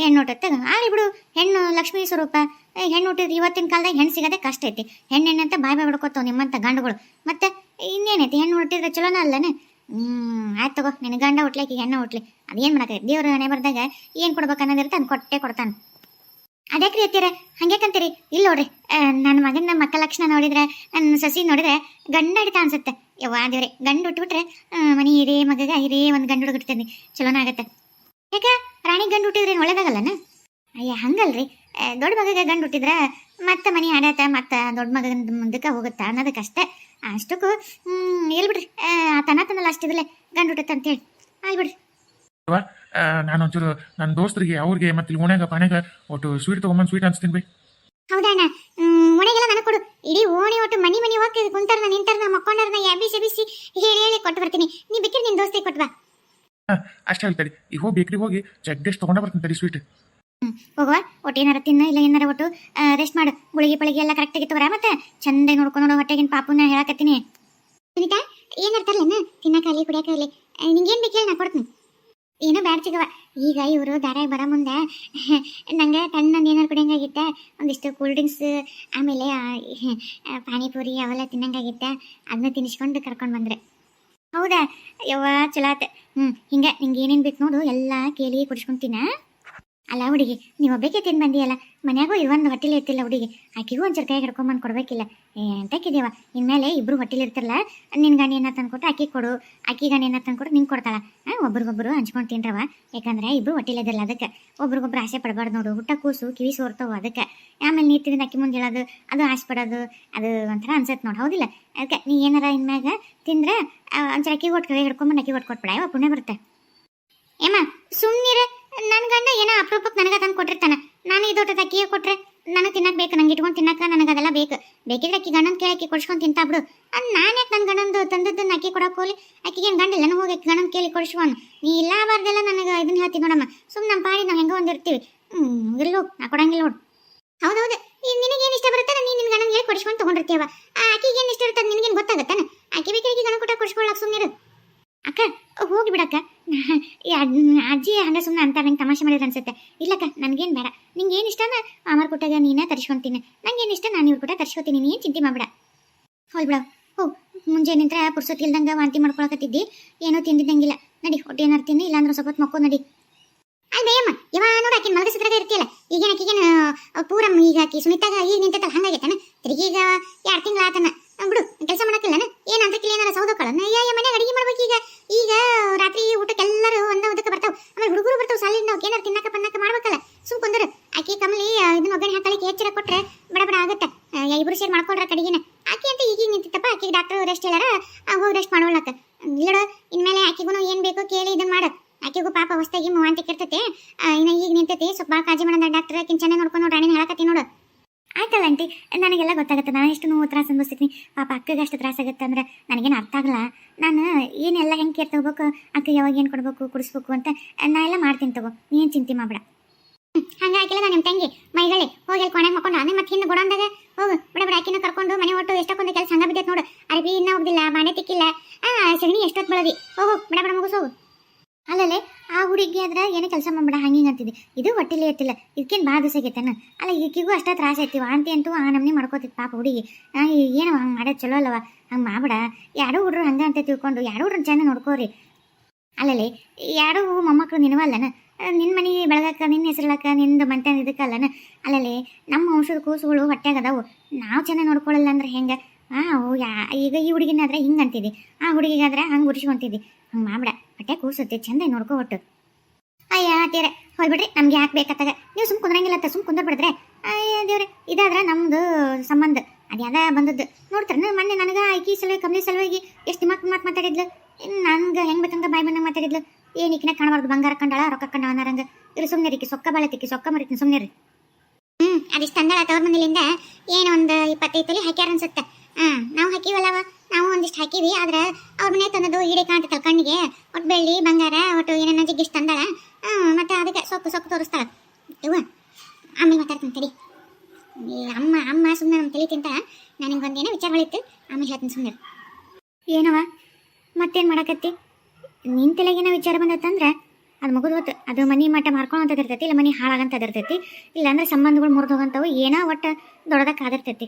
ಹೆಣ್ಣು ಹುಟ್ಟುತ್ತೆ ಆಗಲಿ ಬಿಡು, ಹೆಣ್ಣು ಲಕ್ಷ್ಮೀ ಸ್ವರೂಪ. ಹೆಣ್ಣು ಹುಟ್ಟಿದ್ರೆ ಇವತ್ತಿನ ಕಾಲದಾಗ ಹೆಣ್ಣು ಸಿಗೋದೇ ಕಷ್ಟ ಐತಿ. ಹೆಣ್ಣೆಣ್ಣಂತ ಬಾಯ್ ಬಾಯ್ ಬಿಡ್ಕೋತಾವ ನಿಮ್ಮಂಥ ಗಂಡುಗಳು. ಮತ್ತೆ ಇನ್ನೇನೈತಿ? ಹೆಣ್ಣು ಹುಟ್ಟಿದ್ರೆ ಚಲೋನ ಅಲ್ಲನೆ? ಹ್ಞೂ ಆಯ್ತು ತಗೋ ನಿನ್ನ ಗಂಡ ಹುಟ್ಲಿಕ್ಕೆ ಹೆಣ್ಣು ಹುಟ್ಲಿ. ಏನು ಮಾಡಕ ದೇವ್ರ ಹಣೆ ಬರ್ದಾಗ ಏನು ಕೊಡ್ಬೇಕು ಅನ್ನೋದಿರುತ್ತೆ ಅದ್ ಕೊಟ್ಟೆ ಕೊಡ್ತಾನ. ಅದ್ಯಾಕ್ರಿ ಎತ್ತೀರ ಹಂಗ್ಯಾಕಂತೀರಿ ಇಲ್ಲ ನೋಡ್ರಿ ನನ್ನ ಮಗನ ಮಕ್ಕ ಲಕ್ಷಣ ನೋಡಿದ್ರೆ ನನ್ನ ಸಸಿ ನೋಡಿದ್ರೆ ಗಂಡ ಹಿಡಿತ ಅನ್ಸುತ್ತೆ. ಯವ್ವ ದೇವ್ರೆ ಗಂಡು ಹುಟ್ಟುಬಿಟ್ರೆ ಮನಿ ಇರೇ ಮಗಗ ಇರೇ ಒಂದು ಗಂಡು ಹುಡುಗಿರ್ತೇನೆ ಚಲೋನ ಆಗತ್ತೆ. ಯಾಕ? ರಾಣಿ ಗಂಡು ಹುಟ್ಟಿದ್ರೆ ಒಳ್ಳೇದಾಗಲ್ಲನ? ಅಯ್ಯ ಹಂಗಲ್ರಿ. ದೊಡ್ಡ ಮಗಗ ಗಂಡು ಹುಟ್ಟಿದ್ರ ಮತ್ತೆ ಮನಿ ಆಡಾತ ಮತ್ತೆ ದೊಡ್ಡ ಮಗನ ಮುಂದಕ್ಕೆ ಹೋಗುತ್ತಾ ಅನ್ನೋದಕ್ಕಷ್ಟೇ ಅಷ್ಟಕ್ಕೂ ಹ್ಮ್ ಎಲ್ ಬಿಡ್ರಿ? ಆ, ತನ ತನಲ್ಲ ಗಂಡ ಗಂಡು ಹುಟ್ಟುತ್ತೆ ಅಂತೇಳಿ. ಆಯ್ ಬಿಡ್ರಿ. ನಾನು ಒಂಚೂರು ನನ್ನ ದೋಸ್ತರಿಗೆ ಅವ್ರಿಗೆ ಮತ್ತೆ ಇಲ್ಲಿ ಓಣ್ಯಾಗ ಪಾಣ್ಯಾಗ ಒಟ್ಟು ಸ್ವೀಟ್ ತೊಗೊಂಬಂದು ಸ್ವೀಟ್ ಅನ್ಸ್ತೀನಿ ಹೌದಾ ಹೌದಣ್ಣ. ಓಣೆಗೆಲ್ಲ ನನಗೆ ಕೊಡು. ಇಡೀ ಓಣಿ ಒಟ್ಟು ಮನಿ ಮನಿ ಹೋಗಿ ಕುಂತಾರನ ನಿಂತಾರನ ಮಕ್ಕೊಂಡಾರನ ಎಬ್ಬಿಸಿ ಎಬ್ಬಿಸಿ ಹೇಳಿ ಹೇಳಿ ಕೊಟ್ಟು ಬರ್ತೀನಿ. ನೀ ಬೇಕಿದ್ರೆ ನಿನ್ನ ದೋಸ್ತಿಗೆ ಕೊಟ್ವಾ ಅಷ್ಟೇ ಹೇಳ್ತಾಡಿ ಈಗ ಹೋಗಿ ಬೇಕ್ರಿ ಹೋಗಿ ಜಗ್ಗೇಶ್ ತಗೊಂಡ ಬರ್ತೀನಿ ತಡಿ ಸ್ವೀಟ್ ಹೋಗುವ. ಒಟ್ಟು ಏನಾರ ತಿನ್ನ ಇಲ್ಲ ಏನಾರ ಒಟ್ಟು ರೆಸ್ಟ್ ಮಾಡು. ಗುಳಿಗೆ ಪಳಿಗೆ ಎಲ್ಲ ಕರೆಕ್ಟಾಗಿ ತಗೋರ ಮತ್ತೆ? ಚಂದ ನೋಡ್ಕೊಂಡು ನೋಡು ಹೊಟ್ಟೆಗಿನ ಪಾಪುನ ಹೇಳಕತ್ತೀನಿ. ಸುನೀತಾ ಏನಾರ ತರ್ಲೇನ ತಿನ್ನಕಾಗಲಿ ನಿಂಗೆ ನಿಂಗೇನು ಬೇಕು ಹೇಳಿ ನಾ ಕೊಡ್ತೀನಿ. ಏನೋ ಬ್ಯಾಡ ಸಿಗವ. ಈಗ ಇವರು ದಾರ್ಯಾಗ ಬರೋ ಮುಂದೆ ನಂಗೆ ತಣ್ಣಂದು ಏನಾರು ಕುಡಿಯಂಗಾಗಿತ್ತೆ ಒಂದಿಷ್ಟು ಕೂಲ್ ಡ್ರಿಂಕ್ಸ್ ಆಮೇಲೆ ಪಾನಿಪುರಿ ಅವೆಲ್ಲ ತಿನ್ನಂಗಾಗಿತ್ತೆ ಅದನ್ನ ತಿನ್ನಿಸ್ಕೊಂಡು ಕರ್ಕೊಂಡು ಬಂದ್ರೆ ಹೌದಾ? ಯವ್ವ ಚಲೋ ಆತ. ಹ್ಞೂ ಹಿಂಗೆ ನಿಂಗೆ ಏನೇನು ಬೇಕು ನೋಡು, ಎಲ್ಲ ಕೇಳಿ ಕುಡಿಸ್ಕೊಂತೀನ ಅಲ್ಲ ಹುಡುಗಿ, ನೀವು ಒಬ್ಬಕ್ಕೆ ತಿಂದು ಬಂದಿಯಲ್ಲ, ಮನ್ಯಾಗೂ ಇವೊಂದು ಹೊಟ್ಟಿಲಿ ಇರ್ತಿಲ್ಲ ಹುಡುಗಿ, ಆಕಿಗೂ ಒಂಚೂರು ಕೈ ಹಿಡ್ಕೊಂಬಂದು ಕೊಡ್ಬೇಕಿಲ್ಲ. ಏ ಅಂತಕ್ಕಿದೇವ ಇನ್ಮೇಲೆ ಇಬ್ರು ಹೊಟ್ಟಿಲಿ ಇರ್ತಿರಲ್ಲ ನಿನ್ನ ಗಂಡ ಏನ ತಂದ್ಕೊಟ್ಟು ಆಕಿ ಕೊಡು, ಆಕಿ ಗಂಡ ಏನ ತಂದ್ಕೊಟ್ಟು ನಿಂಗೆ ಕೊಡ್ತಾಳ. ಹಾಂ ಒಬ್ರಿಗೊಬ್ರು ಹಂಚ್ಕೊಂಡು ತಿನ್ರವ ಯಾಕಂದ್ರೆ ಇಬ್ರು ಹೊಟ್ಟಿಲಿದಿಲ್ಲ ಅದಕ್ಕೆ. ಒಬ್ರಿಗೊಬ್ರು ಆಸೆ ಪಡಬಾರ್ದು ನೋಡು, ಹುಟ್ಟ ಕೂಸು ಕಿವಿ ಸೋರ್ತಾವ ಅದಕ್ಕೆ. ಆಮೇಲೆ ನೀರು ತಿಂದು ಅಕ್ಕಿ ಮುಂದೆ ಹೇಳೋದು, ಅದು ಆಸೆ ಪಡೋದು, ಅದು ಒಂಥರ ಅನ್ಸತ್ತೆ ನೋಡಿ, ಹೌದಿಲ್ಲ? ಅದಕ್ಕೆ ನೀ ಏನಾರ ಇನ್ಮ್ಯಾಗ ತಿಂದ್ರೆ ಒಂಚೂರು ಅಕ್ಕಿ ಕೊಟ್ಟು ಕೈ ಹಿಡ್ಕೊಂಬಂದು ಅಕ್ಕಿ ಕೊಟ್ಟು ಕೊಟ್ಬಿಡ ಯಾವ ಪುಣ್ಯ ಬರುತ್ತೆ. ಏಮ್ಮ ಸುಮ್ಮನಿರ ನನ್ನ ಗಂಡ ಏನೋ ಅಪರೂಪಕ್ಕೆ ನನಗೆ ತಂದು ಕೊಟ್ಟಿರ್ತಾನೆ. ನಾನು ಇದು ದೊಡ್ಡದ ಅಕ್ಕಿಗೆ ಕೊಟ್ರೆ ನನಗೆ ತಿನ್ನಕ್ಕೆ ಬೇಕು, ನಂಗೆ ಇಟ್ಕೊಂಡು ತಿನ್ನಕ್ಕೆ ನನಗೆ ಅದೆಲ್ಲ ಬೇಕು. ಬೇಕಿದ್ರೆ ಅಕ್ಕಿ ಗಂಡನ ಕೇಳಿ ಕೊಡ್ಸ್ಕೊಂಡು ತಿಂತಾ ಬಿಡು. ಅದು ನಾನು ಯಾಕೆ ನನ್ನ ಗಂಡಂದು ತಂದದ್ದನ್ನ ಅಕ್ಕಿ ಕೊಡಕ್ಕೆ ಹೋಗಲಿ? ಅಕ್ಕಿಗೆ ಏನು ಗಂಡ ಇಲ್ಲ ಹೋಗಿ ಗಂಡನ ಕೇಳಿ ಕೊಡಿಸ್ಕೊಂಡು ನೀ ಇಲ್ಲ ಬಾರ್ದೆಲ್ಲ ನನಗೆ ಇದನ್ನ ಹೇಳ್ತೀನಿ ನೋಡಮ್ಮ. ಸುಮ್ಮನೆ ನಮ್ಮ ಪಾಡಿ ನಾವು ಹೆಂಗೋ ಒಂದು ಇರ್ತೀವಿ ಹ್ಞೂ ನಾ ಕೊಡಂಗಿಲ್ಲ ನೋಡು. ಹೌದೌದು. ಈಗ ನಿನಗೇನು ಇಷ್ಟ ಬರುತ್ತೆ ನೀನು ನಿನ್ನ ಗಂಡನ ಹೇಳಿ ಕೊಡಿಸ್ಕೊಂಡು ತೊಗೊಂಡಿರ್ತೀವ ಆ ಆಕಿಗೆ ಏನು ಇಷ್ಟ ಇರುತ್ತೆ ನಿನಗೇನು ಗೊತ್ತಾಗತ್ತಾನೆ? ಆಕಿ ಬೇಕಾಗಿ ಗಂಡ ಕೊಟ್ಟ ಕೊಡಿಸ್ಕೊಳ್ಳೋಕೆ ಸುಮ್ಮನಿರು ಅಕ್ಕ ಹೋಗಿ ಬಿಡಕ್ಕ. ಅಜ್ಜಿ ಹಂಗ ಸುಮ್ಮನೆ ಅಂತ ನಂಗೆ ತಮಾಷೆ ಮಾಡಿದ್ರೆ ಅನ್ಸುತ್ತೆ. ಇಲ್ಲಕ್ಕ, ನನಗೇನು ಬೇಡ. ನಿಂಗೆ ಏನು ಇಷ್ಟನ? ಅಮರ್ ಕೊಟ್ಟಾಗ ನೀನೇ ತರಿಸ್ಕೊಂತೀನಿ. ನಂಗೇನು ಇಷ್ಟ? ನಾನು ಇವ್ರು ಕೂಡ ತರಿಸ್ಕೊತೀನಿ. ನೀನು ಚಿಂತೆ ಮಾಡಬೇಡ. ಹೋಗಿ ಬಿಡ. ಹೋ, ಮುಂಜಾನೆ ನಿಂತ್ರ ಪುರ್ಸೊತ್ ಇಲ್ದಂಗ ವಾಂತಿ ಮಾಡ್ಕೊಳಕತ್ತಿದ್ದಿ. ಏನೂ ತಿಂದಿದ್ದಂಗಿಲ್ಲ. ನಡಿ, ಹೊಟ್ಟೆ ಏನಾರು ತಿನ್ನಿ, ಇಲ್ಲಾಂದ್ರೆ ಸ್ವಲ್ಪ ಮಕ್ಕೋ ನಡಿ. ಅಯ್ಯಮ್ಮ ಯವ ನೋಡಿ ಆಕಿನ ಮಲಗಿಸಿದ್ರಾಗ ಇರ್ತಿಯಲ್ಲ. ಈಗೇನ ಆಕಿಗೇನ ಪೂರಮ್ ಈಗ ಆಕಿ ಸುನಿತಾಗ ಈಗ ನಿಂತೈತಲ್ಲ ಹಂಗಾಗೈತನ ತಿರುಗಿ ಈಗ ಎರಡು ತಿಂಗಳ ಆತನ? ಬಿಡು, ಕೆಲಸ ಮಾಡಕ್ಕಿಲ್ಲನ? ಏನಂತ ಏನಾರ ಸೌದಕ್ಕಳನ್ನ ಅಯ್ಯ ಮನ್ಯಾಗ ಅಡಿಗೆ ಮಾಡ್ಬೇಕೀಗ ಈಗ ರಾತ್ರಿ ಊಟಕ್ಕೆ ಎಲ್ಲರೂ ಒಂದ ಒಂದಕ್ಕೆ ಬರ್ತಾವ ಆಮೇಲೆ ಹುಡುಗರು ಬರ್ತಾವ ಸಾಲಿಂದ ಅವ್ಕೆ ಏನಾರು ತಿನ್ನಕ ಪನ್ನಕ ಮಾಡ್ಬೇಕಲ್ಲ ಸುಮ್ ಕುಂದ್ರ ಆಕಿ ಕಮಲಿ ಆ, ಇದನ್ನ ಒಗ್ಗರಣೆ ಹಾಕಲಿಕ್ಕೆ ಎಚ್ಚರ ಕೊಟ್ರೆ ಬಡ ಬಡ ಆಗತ್ತೆ ಆ, ಇಬ್ರು ಸೇರಿ ಮಾಡ್ಕೊಳ್ರ ಕಡಿಗೆನ ಆಕಿ ಅಂತ ಈಗೀಗ ನಿಂತಿತ್ತಪ್ಪ ಆಕಿಗೆ ಡಾಕ್ಟರ್ ರೆಸ್ಟ್ ಹೇಳಾರ ಹೋಗಿ ರೆಸ್ಟ್ ಮಾಡೋಳಕ್ಕ ಇಲ್ಲಡ ಇನ್ಮೇಲೆ ಆಕಿಗೂ ಏನ್ ಬೇಕೋ ಕೇಳಿ ಇದನ್ನ ಮಾಡ ಆಕಿಗೂ ಪಾಪ ಹೊಸ್ತಾಗಿ ವಾಂತಿ ಕೆಡ್ತೈತೆ ಆ, ಇನ್ನ ಈಗ ನಿಂತೈತಿ ಸ್ವಲ್ಪ ಭಾಳ ಕಾಳಜಿ ಮಾಡೋಣ ಡಾಕ್ಟರ್ ಆಕಿನ ಚೆನ್ನಾಗಿ ನೋಡ್ಕೊಂಡು ನೋಡ್ರಿ ರಾಣಿನ ಹೇಳಕತ್ತಿ ನೋಡು ಆಯ್ತಲ್ಲ ಆಂಟಿ ನನಗೆಲ್ಲ ಗೊತ್ತಾಗುತ್ತೆ ನಾನು ಎಷ್ಟು ನೋವು ತ್ರಾಸ ಅನ್ಭವಿಸ್ತೀನಿ ಪಾಪ ಅಕ್ಕಗೆ ಅಷ್ಟು ತ್ರಾಸ ಆಗುತ್ತೆ ಅಂದ್ರೆ ಆಗಲ್ಲ ನಾನು ಏನೆಲ್ಲ ಹೆಂಗೆ ಕೇರ್ ತಗೋಬೇಕು? ಅಕ್ಕ ಯಾವಾಗ ಏನು ಕೊಡಬೇಕು, ಕುಡಿಸ್ಬೇಕು ಅಂತ ನಾ ಎಲ್ಲ ಮಾಡ್ತೀನಿ ತಗೋ. ನೀನು ಚಿಂತೆ ಮಾಡಬೇಡ. ಹಂಗಾಕಿಲ್ಲ ನಾನು ನಿಮ್ಮ ತಂಗಿ. ಮೈಗಳಿ, ಹೋಗಿ ಅಲ್ಲಿ ಕೊನೆಗೆ ಮಕ್ಕೊಂಡು ಆಮೇಲೆ ಮತ್ತೆ ಹಿಂದೆ ಗುಡಂದಾಗ ಹೋಗು. ಬಿಡ ಬಿಡ ಆಕಿನ ಕರ್ಕೊಂಡು ಮನೆ ಒಟ್ಟು ಎಷ್ಟೊಂದು ಕೆಲಸ ಹಂಗ ಬಿದ್ದೈತೆ ನೋಡು. ಅರ್ಬಿ ಇನ್ನೂ ಹೋಗ್ದಿಲ್ಲ, ಬಾಣೆ ತಿಕ್ಕಿಲ್ಲ. ಸಗಣಿ ಎಷ್ಟೊತ್ತು ಬಳದಿ? ಹೋಗು, ಬಿಡ ಬಿಡ ಮುಗಿಸ್ ಹೋಗು ಅಲ್ಲಲ್ಲೇ, ಆ ಹುಡುಗಿ ಆದ್ರೆ ಏನೇ ಕೆಲಸ ಮಾಡ್ಬೇಡ, ಹಂಗೆ ಅಂತಿದ್ದೆ. ಇದು ಹೊಟ್ಟೆಲಿ ಇರ್ತಿಲ್ಲ ಇದಕ್ಕೇನು ಭಾಳ ದಿವಸ ಆಗೈತನ? ಅಲ್ಲ ಈಕಿಗೂ ಅಷ್ಟೇ ತ್ರಾಸ ಐತಿ ವಾಂತಿ ಅಂತೂ ಆ ನಮ್ನಿ ಮಾಡ್ಕೋತಿತ್ತು ಪಾಪ ಹುಡುಗಿ. ಏನು ಹಂಗೆ ಮಾಡೋದು ಚಲೋ ಅಲ್ಲವ? ಹಂಗೆ ಮಾಡ್ಬೇಡ. ಯಾರೋ ಹುಡ್ರು ಹಂಗೆ ಅಂತ ತಿಳ್ಕೊಂಡು, ಯಾರೋ ಹುಡ್ರು ಚೆಂದ ನೋಡ್ಕೋರಿ. ಅಲ್ಲಲ್ಲಿ, ಯಾರೋ ಮೊಮ್ಮಕ್ಕಳು ನಿನವಲ್ಲನ ನಿನ್ನ ಮನೆ ಬೆಳಗಕ್ಕ ನಿನ್ನ ಹೆಸರಳಕ್ಕ ನಿಂದು ಮಂಟೆ ಇದಕ್ಕಲ್ಲನ ಅಲ್ಲಲ್ಲಿ, ನಮ್ಮ ವಂಶದ ಕೂಸುಗಳು ಹೊಟ್ಟೆಗದಾವು ನಾವು ಚೆನ್ನಾಗಿ ನೋಡ್ಕೊಳ್ಳಲ್ಲ ಅಂದ್ರೆ ಹೆಂಗೆ? ಯಾ ಈಗ ಈ ಹುಡುಗಿನಾದ್ರೆ ಹಿಂಗೆ ಅಂತಿದ್ದಿ. ಆ ಹುಡುಗಿಗಾದ್ರೆ ಹಂಗೆ ಉರಿಸ್ಕೊಂತಿದ್ದಿ. ಹಂಗೆ ಮಾಡ್ಬೇಡ. ಹೊಟ್ಟೆ ಕೂಸುತ್ತೆ ಚಂದ ನೋಡ್ಕೋ ಒಟ್ಟು. ಅಯ್ಯ ತೀರ ಹೋಗ್ಬಿಡ್ರಿ. ನಮ್ಗೆ ಯಾಕೆ ಬೇಕಾತಾಗ? ನೀವು ಸುಮ್ ಕುಂದ್ರಂಗಿಲ್ಲ ಅಂತ ಸುಮ್ ಕುಂದ್ರ ಬಿಡಿದ್ರೆ ಅಯ್ಯ, ದೇವ್ರೆ, ಇದಾದ್ರೆ ನಮ್ಮದು ಸಂಬಂಧ. ಅದ್ಯಾದ ಬಂದದ್ದು. ನೋಡ್ತಾರೆ ಮೊನ್ನೆ ನನಗೆ ಆಕಿ ಸಲುವಾಗಿ ಕಮ್ಮಿ ಸಲುವಾಗಿ ಎಷ್ಟು ಮಾತು ಮಾತು ಮಾತಾಡಿದ್ಲು? ನಂಗೆ ಹೆಂಗೆ ಬೇಕಂತ ಬಾಯಿ ಬಂದಂಗೆ ಮಾತಾಡಿದ್ಲು? ಏನು ಈಕಿನ ಕಾಣಬಾರ್ದು. ಬಂಗಾರ ಕಂಡಾಳ, ರೊಕ್ಕ ಕಂಡ ಅನ್ನರಂಗ ಇರು ಸುಮ್ಮನೆ ರೀಕಿ ಸೊಕ್ಕ ಬಾಳೆ ತಿಕ್ಕಿ, ಸೊಕ್ಕ ಮರಿತೀನಿ ಸುಮ್ಮನೆ ರೀ ಹ್ಞೂ ಅದಿಷ್ಟು ತಂದಳ ತವ್ರ ಮನೇಲಿಂದ? ಏನೋ ಒಂದು ಇಪ್ಪತ್ತೈದು ತಲೆ ಹಾಕ್ಯಾರ ಅನ್ಸುತ್ತೆ. ಹಾಂ ನಾವು ಹಾಕಿವಲ್ಲವ ನಾವು ಒಂದಿಷ್ಟು ಹಾಕಿವಿ ಆದ್ರೆ ಅವ್ರ ಮನೆ ತಂದದ್ದು ಈಡೆ ಕಾಣ್ತೈತಲ್ಲ ಕಣ್ಣಿಗೆ. ಒಟ್ಟು ಬೆಳ್ಳಿ, ಬಂಗಾರ, ಒಟ್ಟು ಏನೇನೋ ಜಿಗ್ಗಿಷ್ಟು ತಂದಾಳ. ಮತ್ತೆ ಅದಕ್ಕೆ ಸೊಪ್ಪು ಸೊಕ್ಕು ತೋರಿಸ್ತಾಳ. ಇವ ಆಮೇಲೆ ಮಾತಾಡ್ತೀನಿ ತಡಿ. ಅಮ್ಮ ಅಮ್ಮ ಸುಮ್ಮನೆ ನಮ್ಮ ತಲೆ ತಿಂತಾಳ. ನನಗೆ ಒಂದೇನ ವಿಚಾರ ಹೊಳಿತು ಆಮೇಲೆ ಹೇಳ್ತೀನಿ ಸುಮ್ಮನೆ ಏನವ ಮತ್ತೇನು ಮಾಡಕತ್ತಿ? ನಿನ್ನ ತಲೆಗೇನೋ ವಿಚಾರ ಬಂದತ್ತಂದ್ರೆ ಅದು ಮಗುದು ಹೊತ್ತು. ಅದು ಮನೆ ಮಟ್ಟ ಮಾಡ್ಕೊಳೋಂಥದ್ದು ಇರ್ತೈತಿ, ಇಲ್ಲ ಮನೆ ಹಾಳಾಗಂಥದ್ದು ಇರ್ತೈತಿ. ಇಲ್ಲಾಂದ್ರೆ ಸಂಬಂಧಗಳು ಮುರಿದೋಗಂಥವು ಏನೋ ಒಟ್ಟು ದೊಡ್ಡದಕ್ಕೆ ಆದಿರ್ತೈತಿ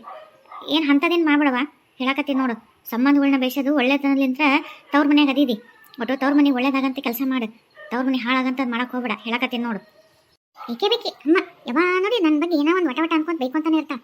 ಏನು ಹಂತದೇನ್ ಮಾಡ್ಬಿಡವ ಹೇಳಕತ್ತೀನಿ ನೋಡು. ಸಂಬಂಧಗಳನ್ನ ಬೇಸೋದು ಒಳ್ಳೆತನಲಿಂತ್ರ ತವ್ರ ಮನ್ಯಾಗ ಅದೀದಿ. ಒಟ್ಟು ತವ್ರ ಮನೆ ಒಳ್ಳೇದಾಗಂತ ಕೆಲಸ ಮಾಡು. ತವ್ರ ಮನೆ ಹಾಳಾಗಂತ ಮಾಡಕ್ ಹೋಗ್ಬೇಡ. ಹೇಳಕತ್ತೀನಿ ನೋಡು. ಏಕೆ ಬೇಕಿ? ಅಮ್ಮ ಯಾವ ನೋಡಿ ನನ್ನ ಬಗ್ಗೆ ಏನೋ ಒಂದು ವಟ ವಟ ಅನ್ಕೊಂತ ಅಂತಾನೆ ಇರ್ತಾ